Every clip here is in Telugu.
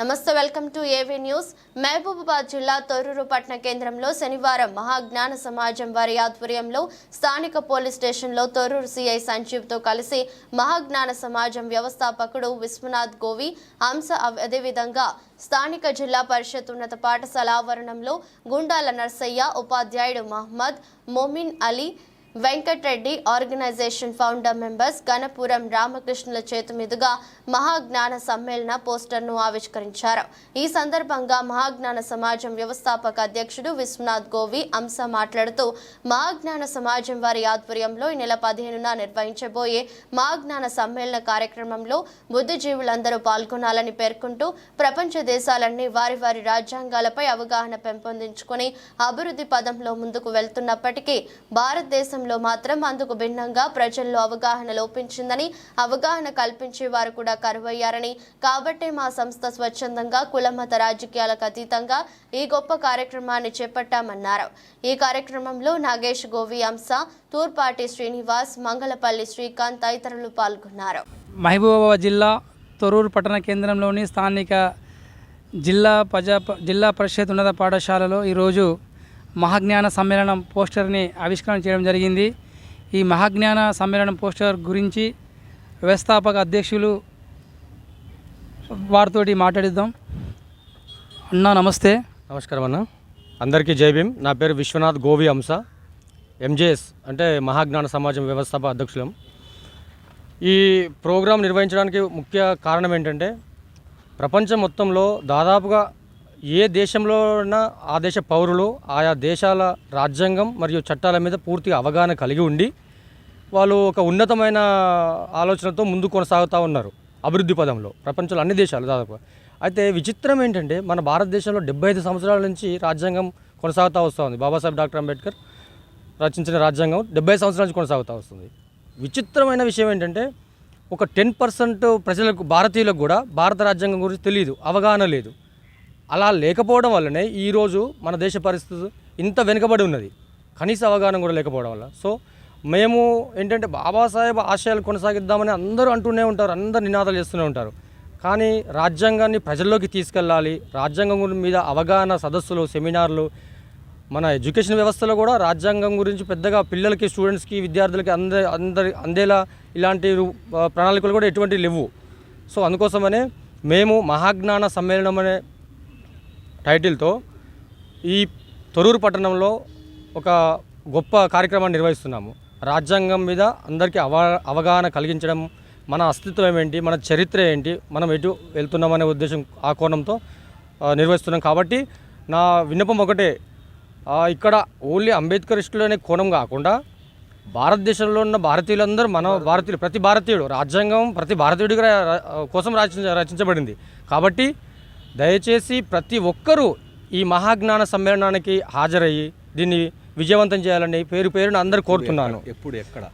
నమస్తే welcome to AV news. Mahabubabad జిల్లా తొర్రూరు పట్టణ కేంద్రంలో శనివారం మహాజ్ఞాన సమాజం వారి ఆధ్వర్యంలో స్థానిక పోలీస్ స్టేషన్లో తొర్రూరు సిఐ సంజీవ్తో కలిసి మహాజ్ఞాన సమాజం వ్యవస్థాపకుడు విశ్వనాథ్ గోవి హంస అదేవిధంగా స్థానిక జిల్లా పరిషత్ ఉన్నత పాఠశాల ఆవరణంలో గుండాల నర్సయ్య ఉపాధ్యాయుడు Mohammed Momin Ali Venkatreddy organisation founder members Ganapuram రామకృష్ణుల చేతి మీదుగా మహాజ్ఞాన సమ్మేళన పోస్టర్ను ఆవిష్కరించారు. ఈ సందర్భంగా మహాజ్ఞాన సమాజం వ్యవస్థాపక అధ్యక్షుడు విశ్వనాథ్ గోవి అంశ మాట్లాడుతూ మహాజ్ఞాన సమాజం వారి ఆధ్వర్యంలో ఈ నెల పదిహేనున నిర్వహించబోయే మహాజ్ఞాన సమ్మేళన కార్యక్రమంలో బుద్ధిజీవులందరూ పాల్గొనాలని పేర్కొంటూ ప్రపంచ దేశాలన్నీ వారి వారి రాజ్యాంగాలపై అవగాహన పెంపొందించుకొని అభివృద్ధి పదంలో ముందుకు వెళ్తున్నప్పటికీ భారతదేశం భారతదేశంలో మాత్రం అందుకు భిన్నంగా ప్రజల్లో అవగాహన లోపించిందని అవగాహన కల్పించే వారు కూడా కరువయ్యారని. కాబట్టే మా సంస్థ స్వచ్ఛందంగా కులమత రాజకీయాలకు అతీతంగా ఈ గొప్ప కార్యక్రమాన్ని చేపట్టామన్నారు. ఈ కార్యక్రమంలో నాగేష్ గోవి అంశ తూర్పాటి శ్రీనివాస్ మంగళపల్లి శ్రీకాంత్ తదితరులు పాల్గొన్నారు. మహబూబాబాద్ జిల్లా తొరూరు పట్టణ కేంద్రంలోని స్థానిక జిల్లా ప్రజా జిల్లా పరిషత్ ఉన్నత పాఠశాలలో ఈరోజు మహాజ్ఞాన సమ్మేళనం పోస్టర్ని ఆవిష్కరణ చేయడం జరిగింది. ఈ మహాజ్ఞాన సమ్మేళనం పోస్టర్ గురించి వ్యవస్థాపక అధ్యక్షులు వారితోటి మాట్లాడిద్దాం. అన్నా నమస్తే. నమస్కారం అన్న. అందరికీ జై భీమ్. నా పేరు విశ్వనాథ్ గోవి అంశ. ఎంజేఎస్ అంటే మహాజ్ఞాన సమాజం వ్యవస్థాపక అధ్యక్షులం. ఈ ప్రోగ్రాం నిర్వహించడానికి ముఖ్య కారణం ఏంటంటే ప్రపంచం మొత్తంలో దాదాపుగా ఏ దేశంలో ఉన్న ఆ దేశ పౌరులు ఆయా దేశాల రాజ్యాంగం మరియు చట్టాల మీద పూర్తిగా అవగాహన కలిగి ఉండి వాళ్ళు ఒక ఉన్నతమైన ఆలోచనతో ముందు కొనసాగుతూ ఉన్నారు అభివృద్ధి పదంలో ప్రపంచంలో అన్ని దేశాలు దాదాపు అయితే విచిత్రం ఏంటంటే మన భారతదేశంలో డెబ్బై ఐదు సంవత్సరాల నుంచి రాజ్యాంగం కొనసాగుతూ వస్తూ ఉంది. బాబాసాహెబ్ డాక్టర్ అంబేద్కర్ రచించిన రాజ్యాంగం డెబ్బై సంవత్సరాల నుంచి కొనసాగుతూ వస్తుంది. విచిత్రమైన విషయం ఏంటంటే ఒక టెన్ పర్సెంట్ ప్రజలకు భారతీయులకు కూడా భారత రాజ్యాంగం గురించి తెలియదు అవగాహన లేదు. అలా లేకపోవడం వల్లనే ఈరోజు మన దేశ పరిస్థితి ఇంత వెనుకబడి ఉన్నది. కనీస అవగాహన కూడా లేకపోవడం వల్ల. సో మేము ఏంటంటే బాబాసాహెబ్ ఆశయాలు కొనసాగిద్దామని అందరూ అంటూనే ఉంటారు అందరు నినాదాలు చేస్తూనే ఉంటారు. కానీ రాజ్యాంగాన్ని ప్రజల్లోకి తీసుకెళ్ళాలి రాజ్యాంగం మీద అవగాహన సదస్సులు సెమినార్లు మన ఎడ్యుకేషన్ వ్యవస్థలో కూడా రాజ్యాంగం గురించి పెద్దగా పిల్లలకి స్టూడెంట్స్కి విద్యార్థులకి అందే అందరి అందేలా ఇలాంటి ప్రణాళికలు కూడా ఎటువంటివి లేవు. సో అందుకోసమనే మేము మహాజ్ఞాన సమ్మేళనం అనే టైటిల్తో ఈ తొరూరు పట్టణంలో ఒక గొప్ప కార్యక్రమాన్ని నిర్వహిస్తున్నాము రాజ్యాంగం మీద అందరికీ అవ అవగాహన కలిగించడం మన అస్తిత్వం ఏంటి మన చరిత్ర ఏంటి మనం ఎటు వెళ్తున్నామనే ఉద్దేశం ఆ కోణంతో నిర్వహిస్తున్నాం కాబట్టి నా విన్నపం ఒకటే ఇక్కడ ఓన్లీ అంబేద్కరిస్టులు అనే కోణం కాకుండా భారతదేశంలో ఉన్న భారతీయులందరూ మన భారతీయులు ప్రతి భారతీయుడు రాజ్యాంగం ప్రతి భారతీయుడిగా కోసం రచించ రచించబడింది కాబట్టి దయచేసి ప్రతి ఒక్కరూ ఈ మహాజ్ఞాన సమ్మేళనానికి హాజరయ్యి దీన్ని విజయవంతం చేయాలని పేరు పేరున అందరు కోరుతున్నాను. ఎప్పుడు ఎక్కడ?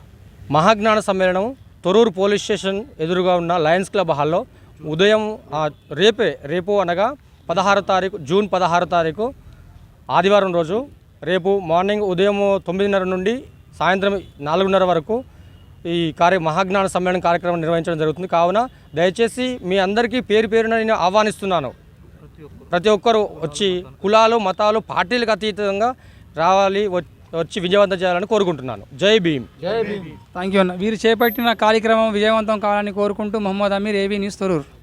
మహాజ్ఞాన సమ్మేళనం తొరూరు పోలీస్ స్టేషన్ ఎదురుగా ఉన్న లయన్స్ క్లబ్ హాల్లో ఉదయం రేపే రేపు అనగా పదహారో తారీఖు జూన్ పదహారో తారీఖు ఆదివారం రోజు రేపు మార్నింగ్ ఉదయం తొమ్మిదిన్నర నుండి సాయంత్రం నాలుగున్నర వరకు ఈ కార్య మహాజ్ఞాన సమ్మేళనం కార్యక్రమం నిర్వహించడం జరుగుతుంది. కావున దయచేసి మీ అందరికీ పేరు పేరున నేను ఆహ్వానిస్తున్నాను. ప్రతి ఒక్కరూ వచ్చి కులాలు మతాలు పార్టీలకు అతీతంగా రావాలి వచ్చి విజయవంతం చేయాలని కోరుకుంటున్నాను. జై భీమ్. థ్యాంక్ యూ అన్న. వీరు చేపట్టిన కార్యక్రమం విజయవంతం కావాలని కోరుకుంటూ మహమ్మద్ అమీర్ ఏబీ న్యూస్ తొరూరు.